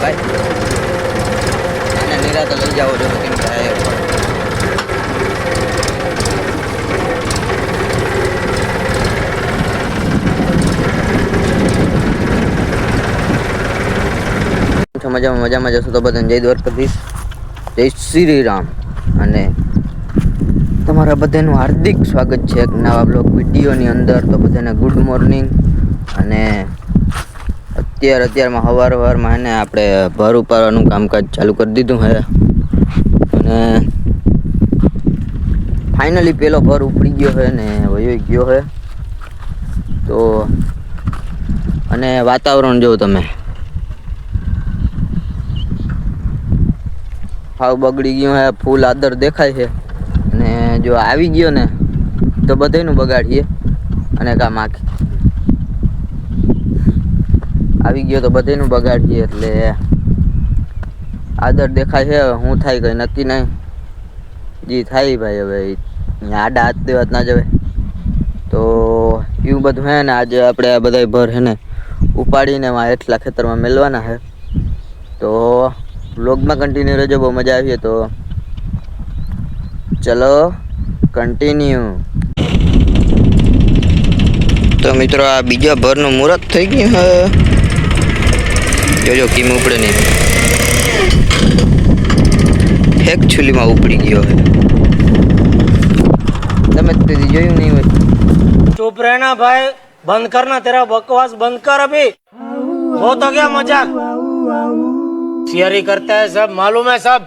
ભાઈ. એને નિરાતે લઈ જાઓ જો કેમ કે મજામાં મજામાં જશો તો બધાને જય દ્વારકાધીશ. જય શ્રી રામ અને તમારા બધાનું હાર્દિક સ્વાગત છે એક નવા બ્લોગ વિડીયોની અંદર. તો બધાને ગુડ મોર્નિંગ અને અત્યાર, અત્યારમાં સવાર વારમાં એને આપણે ભર ઉપાડવાનું કામકાજ ચાલુ કરી દીધું હે. અને ફાઇનલી પેલો ભર ઉપડી ગયો છે ને વયો ગયો છે તો અને વાતાવરણ જો તમે. હાવ બગડી ગયું હે, ફૂલ આદર દેખાય છે. અને જો આવી ગયો ને, તો બધાયનું બગાડીએ. અને કામ આખી આવી ગયો તો બધાયનું બગાડીએ એટલે આદર દેખાય છે હવે હું થાય કઈ નક્કી નહીં. જી, થાય ભાઈ હવે. આડા હાથ દેવાત ના જવે તો એવું બધું હે ને, આજે આપણે આ બધા ભર હે ને, ઉપાડીને એટલા ખેતરમાં મેળવાના છે તો બ્લોગમાં કન્ટિન્યુ રહેજો, બહુ મજા આવી તો. ચલો કન્ટિન્યુ તો મિત્રો, આ બીજા ભરનું મુહૂર્ત થઈ ગયું હે. જોજો કેમ ઉપડે નહીં એકચ્યુઅલીમાં ઉપડી ગયો હે તમે તેથી જોયું નહીં હોય चुप रहना भाई बंद करना तेरा बकवास बंद कर अभी हो तो गया मजाक थियरी करता है सब मालूम है सब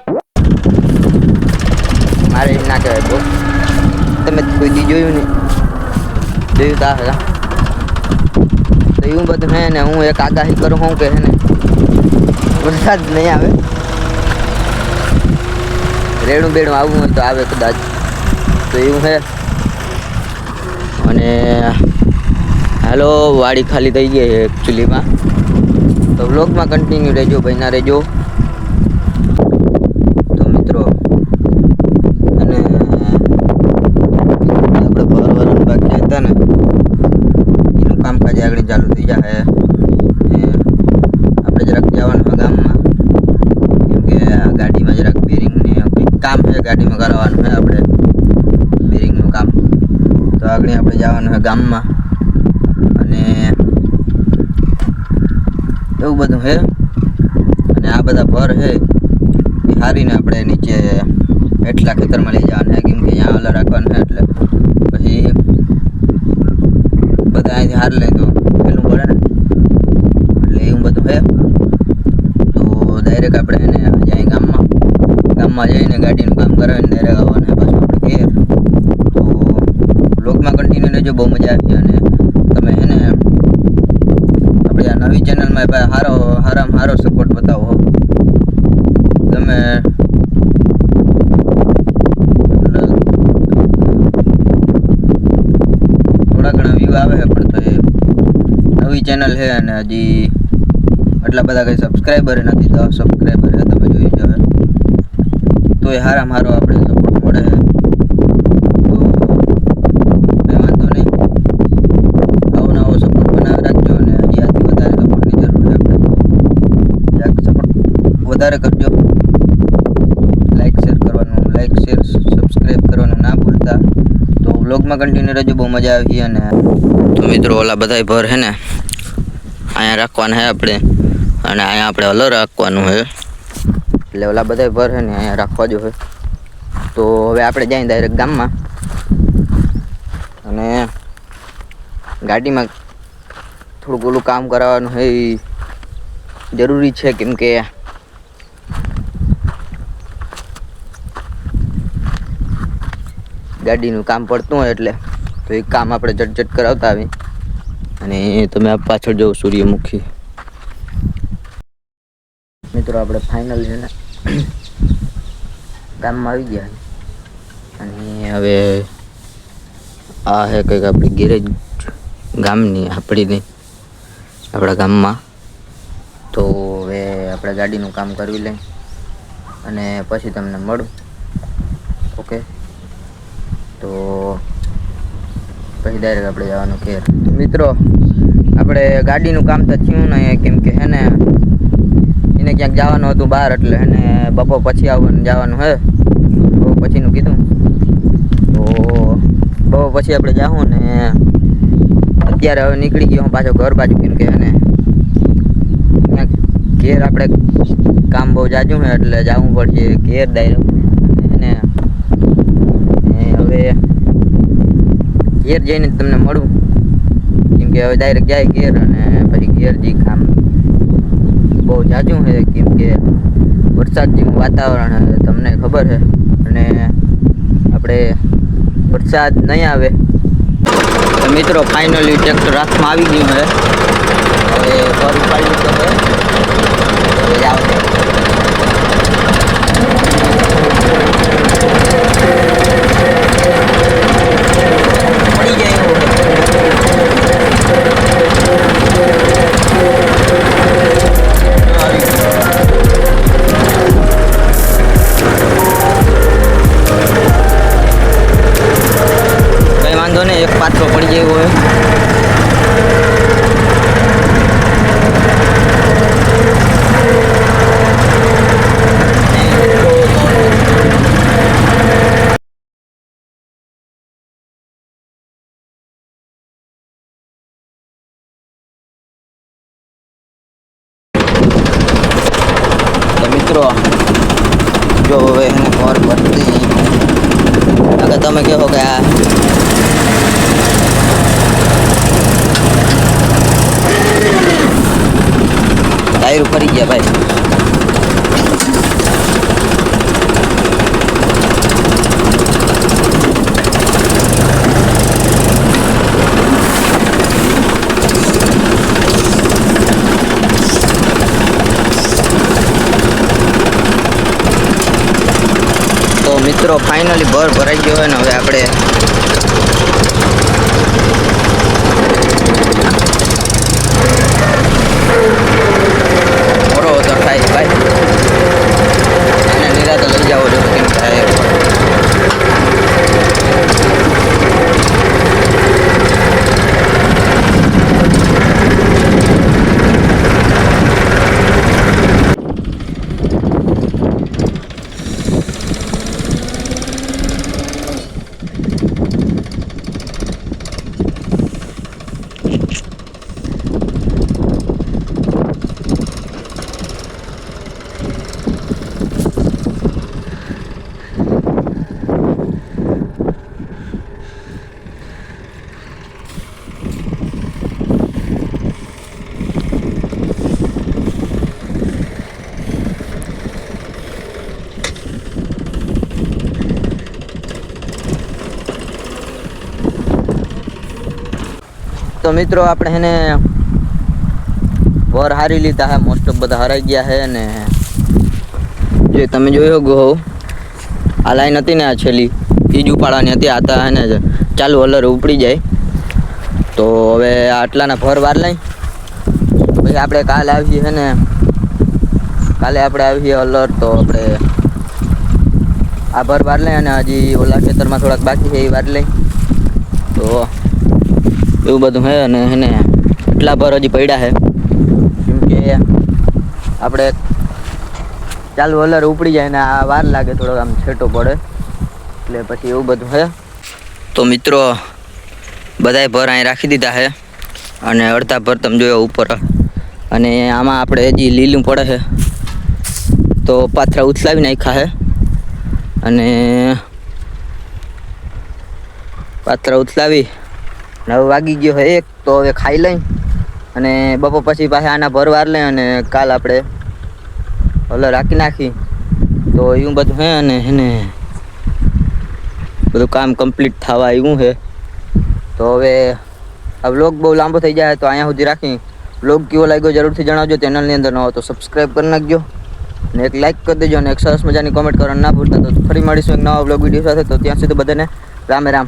મારે એમ ના કહેવાય બહુ તમે કોઈ દી જોયું નહીં જોયું તા હતા તો એવું બધું હે ને હું એક આગાહી કરું હું કે હે ને વરસાદ નહીં આવે. રેણું બેણું આવવું હોય તો આવે કદાચ. તો એવું છે અને હાલો, વાડી ખાલી થઈ ગઈ છે એકચ્યુઅલીમાં તો બ્લોગમાં કન્ટિન્યુ રહેજો ભાઈના રહેજો તો મિત્રો અને આપણે ભરવાના બાકી હતા ને એનું કામકાજ આગળ ચાલુ થઈ જાય ને આપણે જરાક જવાનું છે ગામમાં કેમ કે આ ગાડીમાં જરાક બેરિંગ ને કંઈક કામ છે ગાડીમાં કરાવવાનું છે આપણે બેરિંગનું કામ તો આગળ આપણે જવાનું છે ગામમાં. અને એવું બધું છે. અને આ બધા ભર છે. એ હારીને આપણે નીચે એટલા ખેતરમાં લઈ જવાનું છે. કેમ કે અહીંયા ઓલા રાખવાનું છે એટલે પછી બધા અહીંથી હાર લે તો પેલું પડે ને. એટલે એવું બધું છે. તો ડાયરેક્ટ આપણે એને જાય ગામમાં ગામમાં જઈને ગાડીનું કામ કરાવીને ડાયરેક્ટ આવવાનું છે પાછું આપણે ઘેર તો બ્લોગમાં કન્ટિન્યુ રહેજો બહુ મજા આવી અને તમે એને આપણી ચેનલમાં ભાઈ સારો સારામાં સારો સપોર્ટ બતાવો તમે થોડા ઘણા વ્યૂ આવે છે, પણ તો એ નવી ચેનલ છે અને હજી એટલા બધા કંઈ સબસ્ક્રાઈબર નથી, તો સબસ્ક્રાઈબર તમે જોઈ જાવ તો એ સારામાં સારો આપણે સપોર્ટ મળે છે. વધારે કરજો. લાઈક શેર કરવાનું લાઈક શેર સબસ્ક્રાઈબ કરવાનું ના ભૂલતા. તો વ્લોગમાં કન્ટિન્યુ રહેજો, બહુ મજા આવી અને તો મિત્રો, ઓલા બધાય ભર હે ને, અહીંયા રાખવાના હે આપણે. અને અહીંયા આપણે અલર રાખવાનું છે એટલે ઓલા બધાય ભર હે ને, અહીંયા રાખવા જો હોય તો હવે આપણે જઈએ ડાયરેક્ટ ગામમાં. અને ગાડીમાં થોડુંક ઓલું કામ કરાવવાનું હે જરૂરી છે કેમ કે ગાડીનું કામ પડતું હોય એટલે તો એ કામ આપણે ઝટઝટ કરાવતા આવી અને તમે પાછળ જાઓ સૂર્યમુખી. મિત્રો, આપણે ફાઇનલ છે ને, ગામમાં આવી ગયા અને હવે આ હે કંઈક આપણી ગેરેજ ગામની, આપણીની, આપણા ગામમાં. તો હવે આપણે ગાડીનું કામ કરવી લઈ અને પછી તમને મળું. ઓકે? તો પછી ડાયરેક્ટ આપણે જવાનું ઘેર મિત્રો, આપણે ગાડીનું કામ તો થયું ને કેમ કે હે ને, એને ક્યાંક જવાનું હતું બહાર એટલે એને બપોર પછી આવવાનું, જવાનું હે. બપોર પછીનું કીધું. તો બપોર પછી આપણે જાઉં ને અત્યારે હવે નીકળી ગયો હું પાછો ઘર બાજુ કેમ કે એને ક્યાંક ઘેર આપણે કામ બહુ જાજું હે એટલે જવું પડશે, ઘેર ડાયરેક્ટ એને ને હવે ઘેર જઈને તમને મળું. કેમ કે હવે ડાયરેક્ટ જાય ઘેર અને પછી ઘેર જઈ કામ બહુ જાજુ છે. કેમ કે વરસાદ જેવું વાતાવરણ તમને ખબર છે. અને આપણે વરસાદ નહીં આવે. મિત્રો ફાઇનલી ટ્રેક્ટર હાથમાં આવી ગયું છે. કે ટાયર ફરી ગયા ભાઈ તો મિત્રો ફાઇનલી ભર ભરાઈ ગયો હોય ને હવે આપણે મોરો તો થાય ભાઈ એને નિરાતે લઈ જાવો જો કેમ થાય તો મિત્રો આપણે એને વર હારી લીધા હે મોસ્ટ ઓફ બધા હરાઈ ગયા હે ને જે તમે જોયો ગો આ લાઈન હતી ને આ છેલ્લી એ જ ઉપાડવાની હતી, આ તા એને ચાલુ અલર ઉપડી જાય. તો હવે આટલાના ભર વાર લઈ, પછી આપણે કાલે આવીએ હે ને, કાલે આપણે આવીએ અલર, તો આપણે આ ભર વાર લઈ અને હજી ઓલા ખેતરમાં થોડાક બાકી છે એ વાર લઈ. તો એવું બધું હે અને એને એટલા ભર હજી પડ્યા છે કેમ કે આપણે ચાલુ વલર ઉપડી જાય ને આ વાર લાગે થોડો આમ છેટો પડે. એટલે પછી એવું બધું હે. તો મિત્રો, બધાય ભર અહીં રાખી દીધા છે અને અડધા ભર તમે જોયો ઉપર. અને આમાં આપણે હજી લીલું પડે છે તો પાથરા ઉથલાવી નાખ્યા છે અને પાથરા ઉથલાવી અને હવે વાગી ગયો છે એક, તો હવે ખાઈ લઈ અને બપોર પછી પાછા આના ભરવાર લઈ અને કાલ આપણે ઓલો રાખી નાખી. તો એવું બધું હે અને એને બધું કામ કમ્પ્લીટ થવા આવ્યું છે તો હવે આ વ્લોગ બહુ લાંબો થઈ જાય તો અહીંયા સુધી રાખી. વ્લોગ કેવો લાગ્યો જરૂરથી જણાવજો. ચેનલની અંદર ન હોય તો સબસ્ક્રાઈબ કરી નાખજો. અને એક લાઈક કરી દેજો અને એક સરસ મજાની કોમેન્ટ કરવાનું ના ભૂલતા. તો ફરી મળીશું એક નવા વ્લોગ વીડિયો સાથે. તો ત્યાં સુધી બધાને રામે રામ.